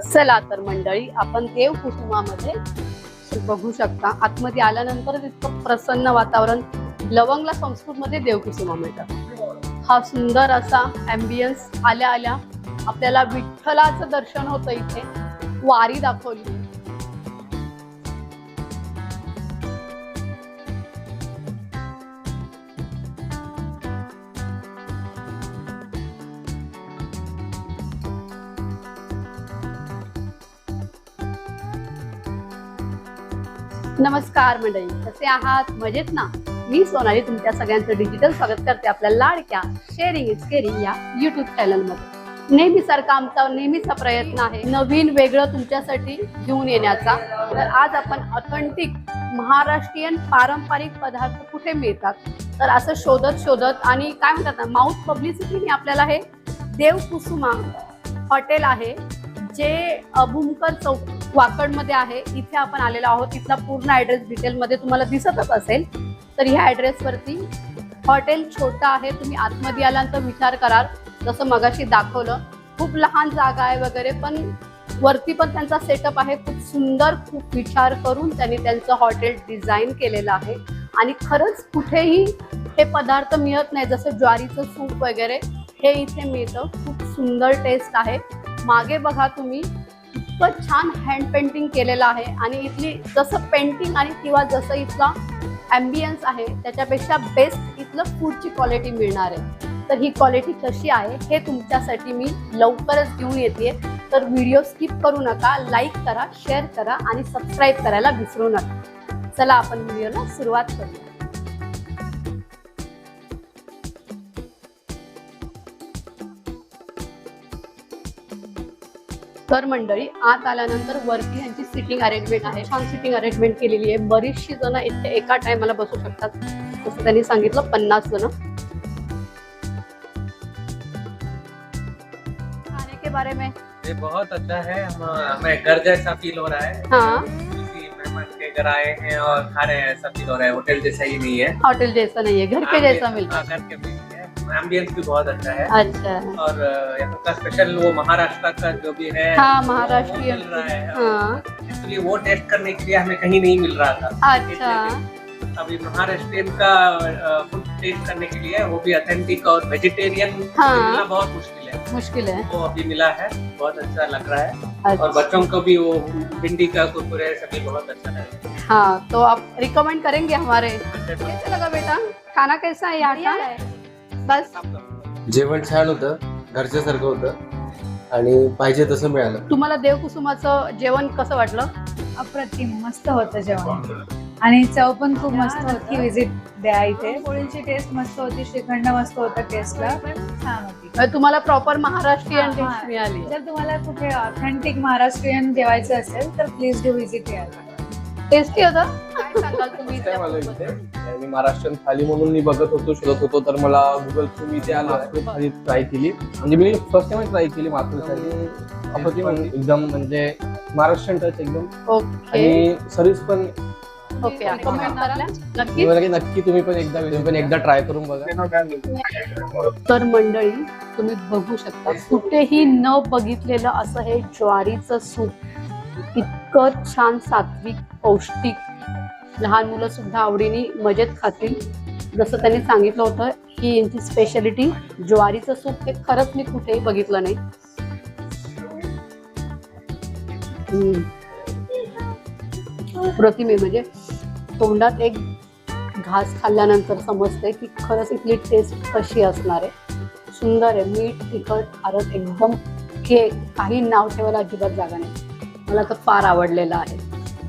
चला तर मंडळी आपण देव कुटुंबामध्ये बघू शकता. आतमध्ये आल्यानंतर इतकं प्रसन्न वातावरण लवंगला संस्कृतमध्ये देव कुसुमा मिळतात. हा सुंदर असा अँबियन्स आल्या आल्या आपल्याला विठ्ठलाचं दर्शन होतं इथे. वारी दाखवली. नमस्कार मंडळी कसे आहात? मजेत ना? मी सोनाली तुमच्या सगळ्यांचं डिजिटल स्वागत करते आपल्या लाडक्या शेअरिंग इज केअरिंग या युट्यूब चॅनलमध्ये नेहमीसारखा आमचा नेहमीचा प्रयत्न आहे नवीन वेगळं तुमच्यासाठी घेऊन येण्याचा. तर आज आपण ऑथेंटिक महाराष्ट्रीयन पारंपरिक पदार्थ कुठे मिळतात? तर असं शोधत शोधत आणि काय म्हणतात ना माउथ पब्लिसिटीने आपल्याला हे देव कुसुमा हॉटेल आहे जे अभुमकर चौक वाकडमध्ये आहे. इथे आपण आलेलो आहोत. इथला पूर्ण ॲड्रेस डिटेलमध्ये तुम्हाला दिसतच असेल. तर ह्या ॲड्रेसवरती हॉटेल छोटं आहे. तुम्ही आतमध्ये आल्यानंतर विचार कराल. जसं मगाशी दाखवलं. खूप लहान जागा आहे वगैरे पण वरती पण त्यांचा सेटअप आहे. खूप सुंदर खूप विचार करून त्यांनी त्यांचं हॉटेल डिझाईन केलेलं आहे. आणि खरंच कुठेही हे पदार्थ मिळत नाही. जसं ज्वारीचं सूप वगैरे हे इथे मिळतं. खूप सुंदर टेस्ट आहे. मागे बघा तुम्ही. इतकं छान हँड पेंटिंग केलेलं आहे. आणि इथली जसं पेंटिंग आणि किंवा जसं इथला ॲम्बियन्स आहे त्याच्यापेक्षा बेस्ट इथलं फूडची क्वालिटी मिळणार आहे. तर ही क्वालिटी कशी आहे हे तुमच्यासाठी मी लवकरच घेऊन येते. तर व्हिडिओ स्किप करू नका लाईक करा शेअर करा आणि सबस्क्राईब करायला विसरू नका. चला आपण व्हिडिओला सुरुवात करूया. तर मंडळी आत आल्यानंतर वरती यांची सिटिंग अरेंजमेंट आहे. छान सिटिंग अरेंजमेंट केलेली आहे. बरीचशी जण इथे एका टायमाला बसू शकतात. जसं त्यांनी सांगितलं पन्नास जण. खाने के बारे में. ये बहुत अच्छा है. हम हमें घर जैसा फील हो रहा है. हाँ. मेहमान के घर आए हैं और खा रहे हैं ऐसा फील हो रहा है. होटल जैसा ही नहीं है. होटल जैसा नहीं है घर के जैसा मिलता हाँ, घर के एम्बियंस भी बहुत अच्छा है। अच्छा। और यहाँ का स्पेशल वो महाराष्ट्र का जो भी है हाँ वो महाराष्ट्रीयन मिल रहा है। हाँ। एक्चुअली वो टेस्ट करने के लिए हमें कहीं नहीं मिल रहा था। अच्छा। अभी महाराष्ट्रियन का फ़ूड टेस्ट करने के लिए वो भी ऑथेंटिक और वेजिटेरियन हाँ। मिलना बहुत मुश्किल है। मुश्किल है। वो अभी मिला है बहुत अच्छा लग रहा है। अच्छा। और अच्छा। बच्चों को भी वो भिंडी का कुरकुरे सभी बहुत अच्छा लग रहा है। हाँ तो आप रिकमेंड करेंगे हमारे। कैसा लगा बेटा? खाना कैसा है? यहाँ का बस. जेवण छान होतं घरच्यासारखं होतं. आणि पाहिजे तसं मिळालं. तुम्हाला देवकुसुमाचं जेवण कसं वाटलं? अप्रतिम मस्त होतं जेवण. आणि चव पण खूप मस्त होती विजिट द्या इथे. पोळीची टेस्ट मस्त होती श्रीखंड मस्त होतं टेस्टला पण छान होती. म्हणजे तुम्हाला प्रॉपर महाराष्ट्रीयन हा, हा. डिश मिळाली. जर तुम्हाला कुठे ऑथेंटिक महाराष्ट्रीयन जेवायचं असेल तर प्लीज डू विजिट यायला टेस्टी होतं. काय सांगाल तुम्ही काय मला इथल्या इथे? मी महाराष्ट्रीयन थाली म्हणून मी बघत होतो शोधत होतो तर मला गुगल थ्रू मी इथे आलो थाली ट्राय केली. म्हणजे मी फर्स्ट टाइम ट्राय केली मात्र थाली. अप्रतिम एकदम म्हणजे महाराष्ट्रीयन टच एकदम. ओके आणि सर्व्हिस पण ओके recommend नक्की मला की नक्की तुम्ही पण एकदा तुम्ही पण एकदा ट्राय करून बघा. तर मंडळी तुम्ही बघू शकता कुठेही न बघितलेलं असं हे ज्वारीचं सूप. इतकं छान सात्विक पौष्टिक लहान मुलं सुद्धा आवडीने मजेत खातील. जसं त्यांनी सांगितलं होतं की यांची स्पेशालिटी ज्वारीचं सूप हे खरंच मी कुठेही बघितलं नाही. प्रतिमे म्हणजे तोंडात एक घास खाल्ल्यानंतर समजते की खरंच इथली टेस्ट कशी असणार आहे. सुंदर आहे मीठ तिखट खारट एकदम के काही नाव ठेवायला अजिबात जागा नाही. मला तर फार आवडलेलं आहे.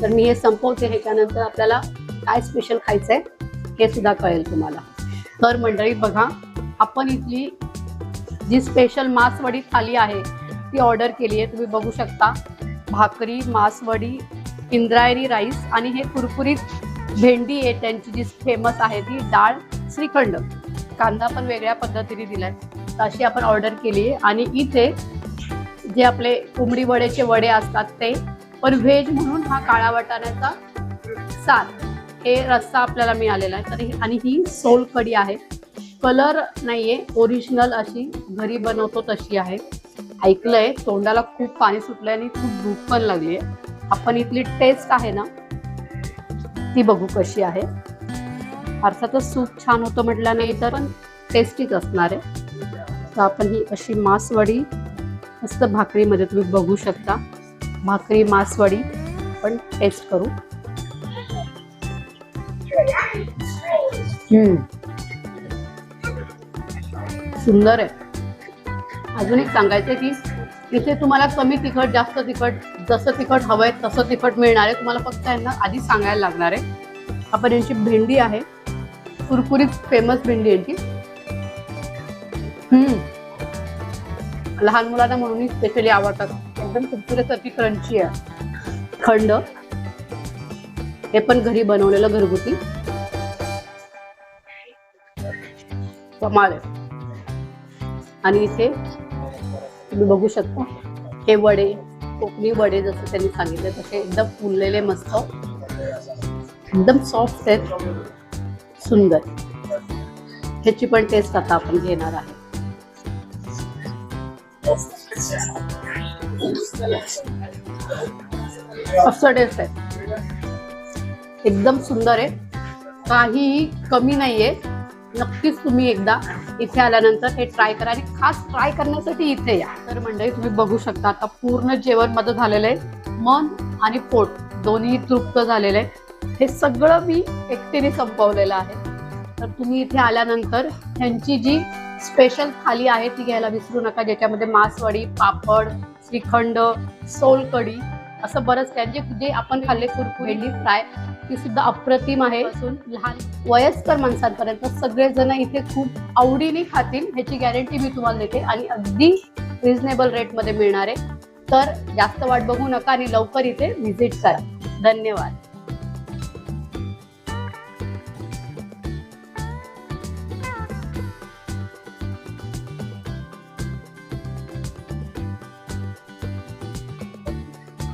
तर मी हे संपवते ह्याच्यानंतर आपल्याला काय स्पेशल खायचं आहे हे सुद्धा कळेल तुम्हाला. तर मंडळी बघा आपण इथली जी स्पेशल मासवडी थाली आहे ती ऑर्डर केली आहे तुम्ही बघू शकता भाकरी मासवडी इंद्रायणी राईस आणि हे कुरकुरीत भेंडी आहे. त्यांची जी फेमस आहे ती डाळ श्रीखंड. कांदा पण वेगळ्या पद्धतीने दिलाय. अशी आपण ऑर्डर केली आहे आणि इथे जे आपले कोंबडी वड्याचे वडे असतात ते. पण व्हेज म्हणून हा काळा वाटाण्याचा सार हे रस्सा आपल्याला मिळालेला आहे. तर ही- आणि ही सोल कडी आहे. कलर नाहीये ओरिजिनल अशी. घरी बनवतो तशी आहे. ऐकलंय तोंडाला खूप पाणी सुटलंय आणि खूप भूक पण लागली आहे आपण इथली टेस्ट आहे ना ती बघू कशी आहे. अर्थातच सूप छान होतं म्हटल्याने नाही तर टेस्टीच असणार आहे. तर आपण ही अशी मासवडी मस्त भाकरीमध्ये तुम्ही बघू शकता. भाकरी मासवडी पण टेस्ट करू. सुंदर आहे. अजून एक सांगायचं की इथे तुम्हाला कमी तिखट जास्त तिखट जसं तिखट हवंय तसं तिखट मिळणार आहे. तुम्हाला फक्त यांना आधी सांगायला लागणार आहे. आपण यांची भेंडी आहे. कुरकुरीत फेमस भेंडी यांची हम्म. लहान मुलांना म्हणून स्पेशली आवडतात. एकदम कुरकुऱ्यासारखी क्रंची आहे. खंड हे पण घरी बनवलेलं घरगुती. कमाल आहे. आणि इथे तुम्ही बघू शकता हे वडे कोकणी वडे जसं त्यांनी सांगितले तसे एकदम फुललेले मस्त. एकदम सॉफ्ट आहेत. सुंदर. ह्याची पण टेस्ट आता आपण घेणार आहे. असं टेस्ट आहे एकदम सुंदर आहे. काहीही कमी नाहीये. नक्कीच तुम्ही एकदा इथे आल्यानंतर हे ट्राय करा आणि खास ट्राय करण्यासाठी इथे या. तर मंडळी तुम्ही बघू शकता आता पूर्ण जेवण माझं झालेलं आहे. मन आणि पोट दोन्ही तृप्त झालेलं आहे. हे सगळं मी एकटीने संपवलेलं आहे. तर तुम्ही इथे आल्यानंतर ह्यांची जी स्पेशल थाली आहे ती घ्यायला विसरू नका ज्याच्यामध्ये मासवडी पापड श्रीखंड सोलकढी असं बरंच काय जे जे आपण खाल्ले कुरकुरेली फ्राय ती सुद्धा अप्रतिम आहे. असून लहान वयस्कर माणसांपर्यंत सगळेजण इथे खूप आवडीने खातील ह्याची गॅरंटी मी तुम्हाला देते आणि अगदी रिझनेबल रेटमध्ये मिळणार आहे. तर जास्त वाट बघू नका आणि लवकर इथे व्हिजिट करा. धन्यवाद.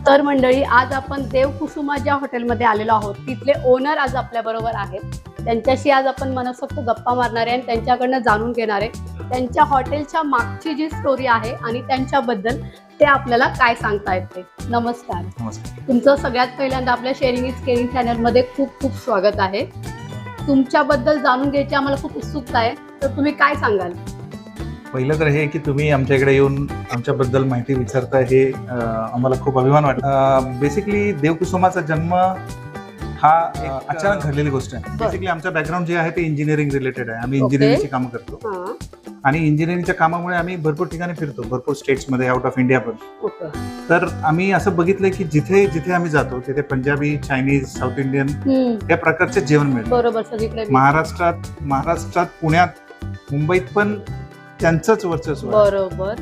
तर मंडळी आज आपण देवकुसुमा ज्या हॉटेलमध्ये आलेलो आहोत तिथले ओनर आज आपल्या बरोबर आहेत. त्यांच्याशी आज आपण मनसोक्त गप्पा मारणार आहे आणि त्यांच्याकडनं जाणून घेणार आहे त्यांच्या हॉटेलच्या मागची जी स्टोरी आहे आणि त्यांच्याबद्दल ते आपल्याला काय सांगतायत ते नमस्कार. नमस्कार. तुमचं सगळ्यात पहिल्यांदा आपल्या शेअरिंग इज केअरिंग चॅनलमध्ये खूप खूप स्वागत आहे. तुमच्याबद्दल जाणून घ्यायची आम्हाला खूप उत्सुकता आहे. तर तुम्ही काय सांगाल? पहिलं तर हे की तुम्ही आमच्या इकडे येऊन आमच्याबद्दल माहिती विचारता हे आम्हाला खूप अभिमान वाटतं. बेसिकली देवकुसुमाचा जन्म हा अचानक घडलेली गोष्ट आहे. बेसिकली आमचं बॅकग्राऊंड जे आहे ते इंजिनिअरिंग रिलेटेड आहे. आम्ही. इंजिनिअरिंगची कामं करतो. हां. आणि इंजिनिअरिंगच्या कामामुळे आम्ही भरपूर ठिकाणी फिरतो भरपूर स्टेट्समध्ये आउट ऑफ इंडिया पण. तर आम्ही असं बघितलं की जिथे जिथे आम्ही जातो तिथे पंजाबी चायनीज साऊथ इंडियन या प्रकारचे जेवण मिळतं. महाराष्ट्रात महाराष्ट्रात पुण्यात मुंबईत पण त्यांचंच वर्चस्व आहे. बरोबर.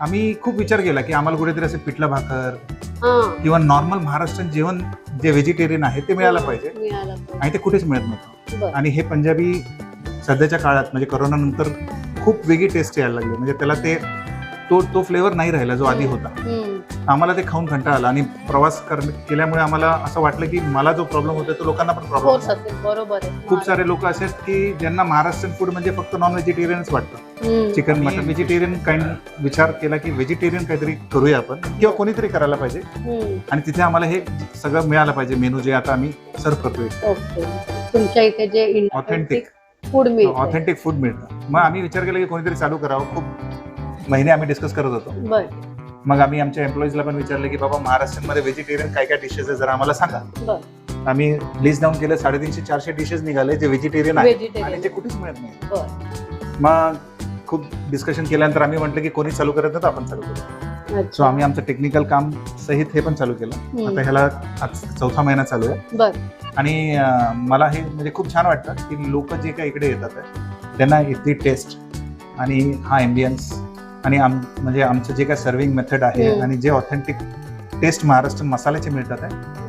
आम्ही खूप विचार केला की आम्हाला कुठेतरी असं पिठलं भाकर हा. किंवा नॉर्मल महाराष्ट्रीयन जेवण जे व्हेजिटेरियन आहे ते मिळायला पाहिजे. मिळालं पाहिजे. आणि ते कुठेच मिळत नव्हतं. बरं. आणि हे पंजाबी सध्याच्या काळात म्हणजे करोना नंतर खूप वेगळी टेस्ट यायला लागली. म्हणजे त्याला ते तो तो फ्लेवर नाही राहिला जो आधी होता. हम्म, आम्हाला ते खाऊन कंटाळा आला आणि प्रवास कर केल्यामुळे आम्हाला असं वाटलं की मला जो प्रॉब्लेम होतो तो लोकांना पण प्रॉब्लेम होत असेल बरोबर आहे. खूप सारे लोक असे आहेत की ज्यांना महाराष्ट्रीयन फूड म्हणजे फक्त नॉन व्हेजिटेरियनच वाटतं. हम्म, चिकन मटन व्हेजिटेरियन काइंड विचार केला की व्हेजिटेरियन काहीतरी करूया आपण किंवा कोणीतरी करायला पाहिजे. हम्म, आणि तिथे आम्हाला हे सगळं मिळालं पाहिजे मेनू जे आता आम्ही सर्व करतोय. ओके. तुमच्या इथे जे Authentic. फूड मिळतं ऑथेंटिक फूड मिळतं. मग आम्ही विचार केला की कोणीतरी चालू करावं. खूप महिने आम्ही डिस्कस करत होतो. बर. मग आम्ही आमच्या एम्प्लॉईजला पण विचारलं की बाबा महाराष्ट्रामध्ये व्हेजिटेरियन काय काय डिशेस आहे जरा आम्हाला सांगा. आम्ही लिस्ट डाऊन केलं साडेतीनशे चारशे डिशेस निघाले जे व्हेजिटेरियन आहे आणि ते कुठेच मिळत नाही. मग खूप डिस्कशन केल्यानंतर आम्ही म्हटलं की कोणी चालू करत नाही आपण चालू करू. सो आम्ही आमचं टेक्निकल काम सहित हे पण चालू केलं. आता ह्याला चौथा महिना चालू आहे. आणि मला हे म्हणजे खूप छान वाटतं की लोक जे काही इकडे येतात त्यांना इथली टेस्ट आणि हा एम्बियन्स आणि आम म्हणजे आमचं जे काय सर्विंग मेथड आहे. आणि जे ऑथेंटिक टेस्ट महाराष्ट्रीयन मसाल्याचे मिळतात आहे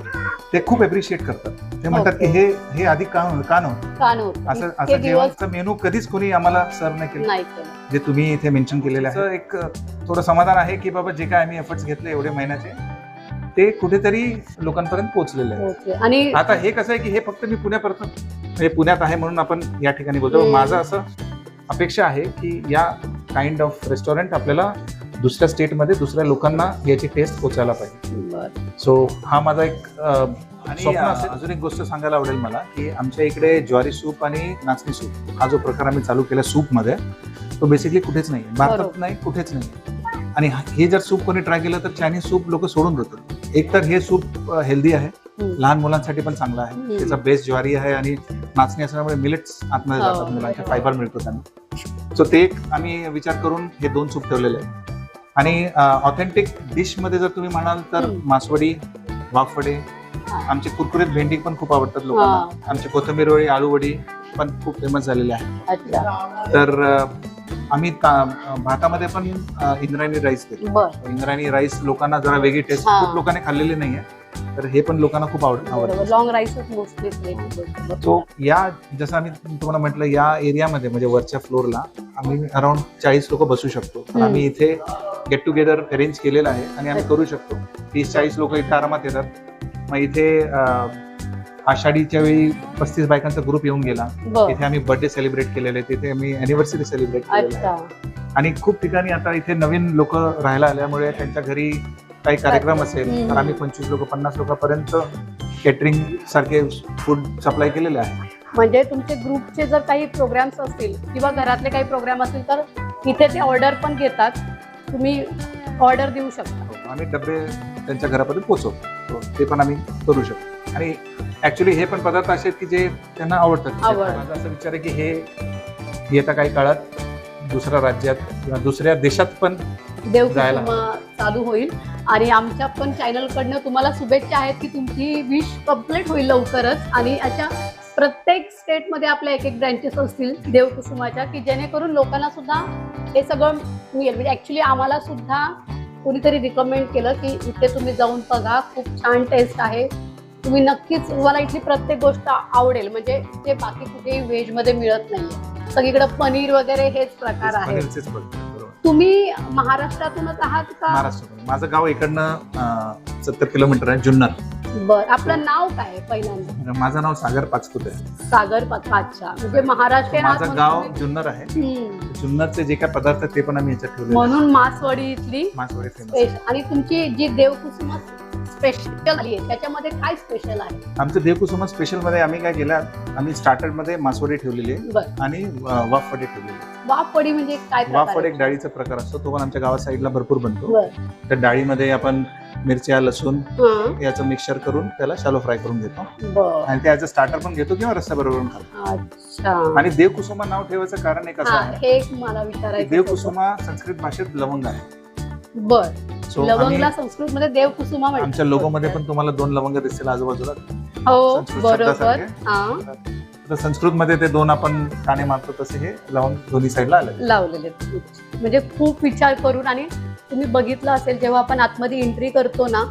ते खूप अप्रिशिएट करतात. ते म्हणतात की. हे हे आधी का का नव्हतं? का नव्हतं? असं असं जेवणचा मेनू कधीच कोणी आम्हाला सर्व नाही केलं. जे तुम्ही इथे मेन्शन केलेलं आहे. असं एक थोडं समाधान आहे की बाबा जे काय आम्ही एफर्ट्स घेतले एवढे महिन्याचे ते कुठेतरी लोकांपर्यंत पोहोचलेले आहे. ओके आणि आता हे कसं आहे की हे फक्त मी पुण्यापर्यंत म्हणजे पुण्यात आहे म्हणून आपण या ठिकाणी बोलतो. माझं असं अपेक्षा आहे की या काइंड ऑफ रेस्टॉरंट आपल्याला दुसऱ्या स्टेटमध्ये दुसऱ्या लोकांना याची टेस्ट पोचायला पाहिजे सो हा माझा एक अजून एक गोष्ट सांगायला आवडेल मला की आमच्या इकडे ज्वारी सूप आणि नाचणी सूप हा जो प्रकार आम्ही चालू केला सूपमध्ये तो बेसिकली कुठेच नाही भारतात. नाही कुठेच नाही आणि हा- जर सूप कोणी ट्राय केलं तर चायनीज सूप लोक सोडून देतात एक तर हे सूप हेल्दी आहे. लहान मुलांसाठी पण चांगलं आहे. त्याचा बेस ज्वारी आहे आणि नाचणी असल्यामुळे मिलेट्स आतमध्ये हो, जातात मुलांच्या. फायबर मिळतो त्यांना सो ते एक आम्ही विचार करून हे दोन सूप ठेवलेले आहे आणि ऑथेंटिक डिशमध्ये जर तुम्ही म्हणाल तर. मासवडी वाफवडे. आमचे कुरकुरीत भेंडी पण खूप आवडतात लोकांना. आमचे कोथिंबीर वडी आळू वडी पण खूप फेमस झालेले आहे तर आम्ही भातामध्ये पण इंद्रायणी राईस बर. इंद्रायणी राईस लोकांना जरा वेगळी टेस्ट. खूप लोकांनी खाल्लेली नाहीये. तर हे पण लोकांना खूप आवडतं. लॉंग मोस्टली सो या जसं आम्ही तुम्हाला म्हटलं या एरियामध्ये म्हणजे वरच्या फ्लोअरला आम्ही अराउंड चाळीस लोक बसू शकतो. तर. आम्ही इथे गेट टुगेदर अरेंज केलेलं आहे आणि आम्ही करू शकतो. तीस चाळीस लोक इथे आरामात येतात. मग इथे आषाढीच्या वेळी पस्तीस बायकांचा ग्रुप येऊन गेला. तिथे आम्ही बर्थडे सेलिब्रेट केलेले तिथे आम्ही अॅनिव्हर्सरी सेलिब्रेट केलेलं आणि खूप ठिकाणी आता इथे नवीन लोक राहायला आल्यामुळे त्यांच्या घरी काही कार्यक्रम असेल तर. आम्ही पंचवीस लोक पन्नास लोकांपर्यंत केटरिंग सारखे फूड सप्लाय केलेले आहे. म्हणजे तुमचे ग्रुपचे जर काही प्रोग्राम्स असतील किंवा घरातले काही प्रोग्राम असतील तर इथे ते ऑर्डर पण घेतात. तुम्ही ऑर्डर देऊ शकता. आम्ही डबे त्यांच्या घरापर्यंत पोहोचवतो. So, ते पण आम्ही करू शकतो. आणि ऍक्च्युली हे पण पदार्थ असे आहेत की जे त्यांना आवडतात. माझा असं विचार आहे की हे येत्या काही काळात दुसऱ्या राज्यात किंवा दुसऱ्या देशात पण जायला देवकुसुमा चालू होईल. आणि आमच्या पण चॅनल कडनं तुम्हाला शुभेच्छा आहेत की तुमची विश कंप्लीट होईल लवकरच. आणि अशा प्रत्येक स्टेटमध्ये आपल्या एक एक ब्रँचेस असतील देवकुसुमाच्या की जेणेकरून लोकांना सुद्धा हे सगळं मिळेल. म्हणजे ऍक्च्युली आम्हाला सुद्धा कोणीतरी रिकमेंड केलं की इथे तुम्ही जाऊन बघा खूप छान टेस्ट आहे. तुम्ही नक्कीच तुम्हाला इथली प्रत्येक गोष्ट आवडेल. म्हणजे जे बाकी कुठेही व्हेजमध्ये मिळत नाहीये. सगळीकडे पनीर वगैरे हेच प्रकार. बरोबर. तुम्ही महाराष्ट्रातूनच आहात का? माझं गाव इकडनं सत्तर किलोमीटर आहे जुन्नर. बर आपलं नाव काय पहिल्यांदा? माझं नाव सागर पाचपुते. आहे सागर पाच्छा म्हणजे महाराष्ट्रीयन आहात माझं म्हणून गाव तुम्ही- जुन्नर आहे. हम्म. जुन्नरचे जे काय पदार्थ आहेत ते पण आम्ही याच्यात ठेवले म्हणून मासवडी इथली मासवडी फेमस स्पेश- आणि तुमची जी देवकुसुम स्पेशल आली आहे. त्याच्यामध्ये काय स्पेशल आहे? आमचं देवकुसुमा स्पेशलमध्ये आम्ही काय केलं आम्ही स्टार्टरमध्ये मासवडी ठेवलेली आहे बर. आणि वाफवडी ठेवलेली आहे. वाफवडी म्हणजे काय वाफवड? एक डाळीचा प्रकार असतो तो पण आमच्या गावा साईडला भरपूर बनतो. बर. त्या डाळीमध्ये आपण मिरच्या लसूण. याचं मिक्सचर करून त्याला शालो फ्राय करून घेतो. बर. आणि त्याचं स्टार्टर पण घेतो किंवा रस्त्या बरोबर खातो. अच्छा. आणि देवकुसुमा नाव ठेवायचं कारण एक असं हा आहे. हे एक मला की विचारायचं होतं. देवकुसुमा संस्कृत भाषेत लवंग आहे. बर. आम्ही लवंगला संस्कृत मध्ये देवकुसुमा म्हणतात. आमच्या लोगो मध्ये पण तुम्हाला दोन लवंग दिसतील आजूबाजूला. हो संस्कृत बरोबर. शब्दासारखे. हा. तर संस्कृत मध्ये ते दोन आपण काने मारतो तसे हे लवंग दोन्ही साईडला आले लावलेले आहेत. म्हणजे खूप विचार करून आणि तुम्ही बघितलं असेल जेव्हा आपण आतमध्ये एंट्री करतो ना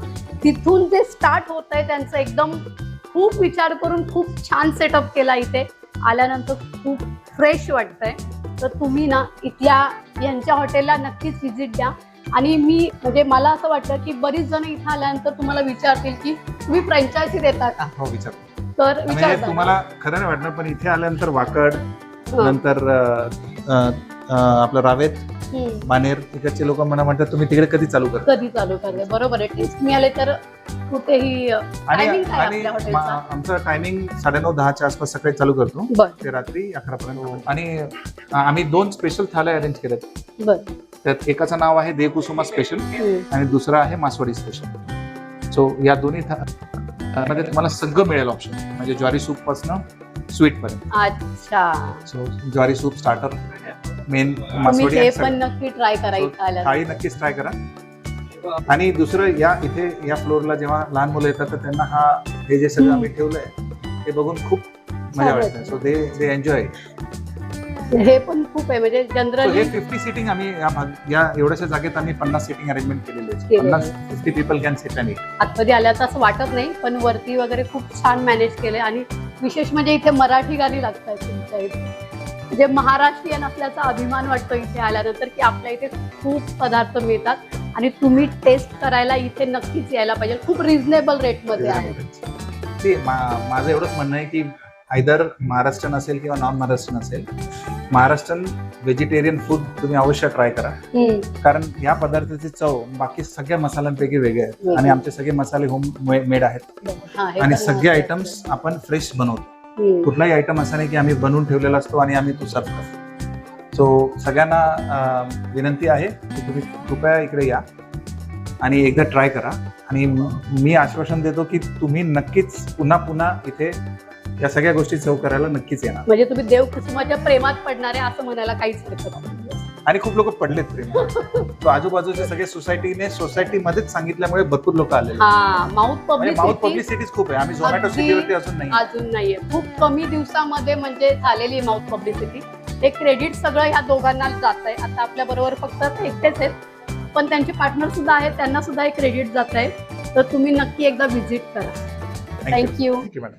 तिथून जे स्टार्ट होत आहे त्यांचं एकदम खूप विचार करून खूप छान सेटअप केला इथे. आल्यानंतर खूप फ्रेश वाटतंय. तर तुम्ही ना इथल्या यांच्या हॉटेलला नक्कीच व्हिजिट द्या. आणि मी म्हणजे मला असं वाटतं की बरीच जण इथं आल्यानंतर तुम्हाला विचारतील की तुम्ही फ्रँचायझी देता का? हो विचार तर म्हणजे तुम्हाला खरं नाही वाटणार पण इथे आल्यानंतर वाकड हं. नंतर अं, अं, अं, आपलं रावेत हम्म. बानेर तिकडचे लोक मला म्हणतात तुम्ही तिकडे कधी चालू करता? कधी चालू करते? बरोबर आहे. टेस्ट मिळाले तर कुठेही आणि Timing काय आणि आपल्या हॉटेलचा? मा- आमचं टायमिंग साडेनऊ दहाच्या आसपास सकाळी चालू करतो. बर. ते रात्री अकरा पर्यंत आणि अं, आम्ही दोन स्पेशल थाल्या अरेंज केल्यात बर. त्यात एकाचं नाव आहे देवकुसुमा स्पेशल. आणि दुसरं आहे मासवडी स्पेशल सो या दोन्ही मध्ये तुम्हाला सगळं मिळेल ऑप्शन म्हणजे ज्वारी सूपपासून स्वीट पर्यंत अच्छा सो ज्वारी सूप स्टार्टर मेन मासवडी पण. नक्की ट्राय करा So, इथं आल्या थाळी नक्कीच ट्राय करा आणि दुसरं या इथे या फ्लोअरला जेव्हा लहान मुलं येतात तर त्यांना हा हे जे सगळं. आम्ही ठेवलंय ते बघून खूप मजा वाटतं. सो दे दे एन्जॉय हे पण खूप आहे. म्हणजे हे जनरली फिफ्टी सिटिंग आम्ही या भाग- या एवढ्याशा जागेत आम्ही पन्नास सिटिंग अरेंजमेंट केलेली आहे केलेलं पन्नास फिफ्टी पीपल कॅन सिट आणि आतमध्ये आल्याचं असं वाटत नाही पण वरती वगैरे खूप छान मॅनेज केले आणि विशेष म्हणजे इथे मराठी गाणी लागतात तुमच्या इथे. म्हणजे महाराष्ट्रीयन असल्याचा अभिमान वाटतो इथे आल्यानंतर की आपल्या इथे खूप पदार्थ मिळतात. आणि तुम्ही टेस्ट करायला इथे नक्कीच यायला पाहिजे. खूप रिझनेबल रेटमध्ये आहे. ते मा- माझं एवढंच म्हणणं आहे की आयदर महाराष्ट्रन असेल किंवा नॉन महाराष्ट्रन असेल महाराष्ट्रन व्हेजिटेरियन फूड तुम्ही अवश्य ट्राय करा. कारण या पदार्थाची चव बाकी सगळ्या मसाल्यांपैकी वेगळे आहेत. आणि आमचे सगळे मसाले होम मेड आहेत आणि सगळे आयटम्स आपण फ्रेश बनवतो. कुठलाही आयटम असा नाही की आम्ही बनवून ठेवलेला असतो आणि आम्ही तो सर्व करतो सो सगळ्यांना विनंती आहे की तुम्ही कृपया इकडे या आणि एकदा ट्राय करा आणि मी आश्वासन देतो की तुम्ही नक्कीच पुन्हा पुन्हा इथे या सगळ्या गोष्टी चव करायला नक्कीच येणार. म्हणजे तुम्ही देव कुसुमाच्या प्रेमात पडणारे असं म्हणायला काहीच हरकत नाही. आणि खूप लोक पडलेत प्रेम तो आजूबाजूच्या सगळ्या सोसायटीने सोसायटीमध्येच सांगितल्यामुळे भरपूर लोक आलेले हा माउथ माउथ पब्लिसिटी खूप आहे. आम्ही झोमॅटो सिटीवरती अजून नाही. अजून नाहीये. खूप कमी दिवसामध्ये म्हणजे झालेली माउथ पब्लिसिटी हे क्रेडिट सगळं ह्या दोघांना जात आहे. आता आपल्या बरोबर फक्त एकटेच आहेत. पण त्यांचे पार्टनर सुद्धा आहेत. त्यांना सुद्धा हे क्रेडिट जात आहे. तर तुम्ही नक्की एकदा व्हिजिट करा. Thank you madam